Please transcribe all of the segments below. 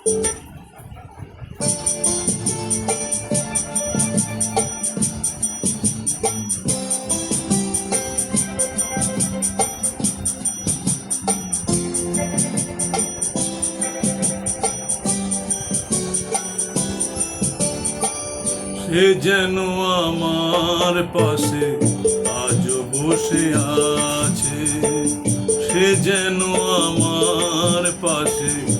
সে যেন আমার পাশে আজও বসে আছে। সে যেন আমার পাশে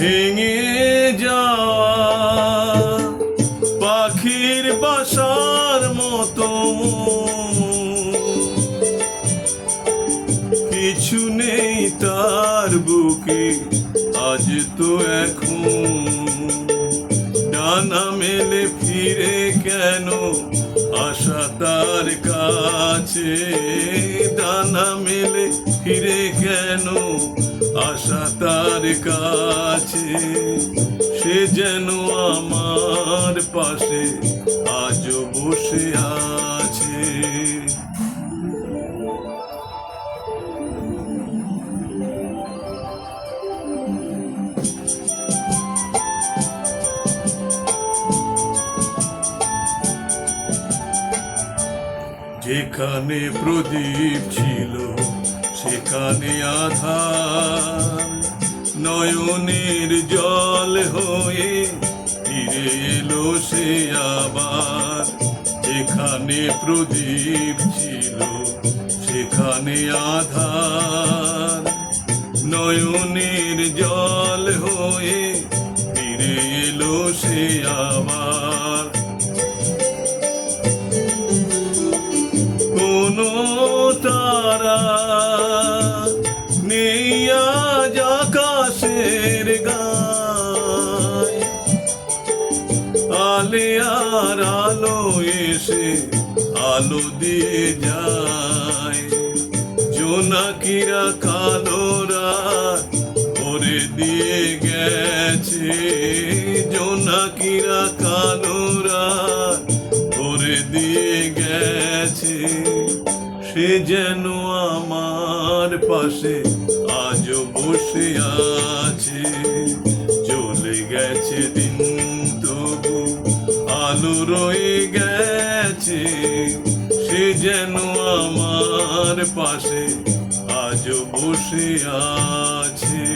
ভেঙে যাওয়া পাখির বাসার মতো। কিছু নেই তার বুকে, আজ তো এখন। ডানা মেলে ফিরে কেন আশা তার কাছে? ডানা মেলে ফিরে কেন? আশা তার কাছে সে যেন আমার পাশে যেখানে প্রদীপ ছিল, সেখানে আধার নয়নের জল হয়ে ফিরে এলো সে আবার। যেখানে প্রদীপ ছিল, সেখানে আধার নয়নের জল হয়ে ফিরে এলো সে আলে আর আলো এসে আলো দিয়ে যায়। জোনাকিরা কালো রাত করে দিয়ে গেছে। জোনাকিরা কালো রাত করে দিয়ে গেছে। সে যেন আমার পাশে আজও বসে আছে। চলে গেছে দিন রয়ে গেছে সে যেন আমার পাশে আজ বসে আছে।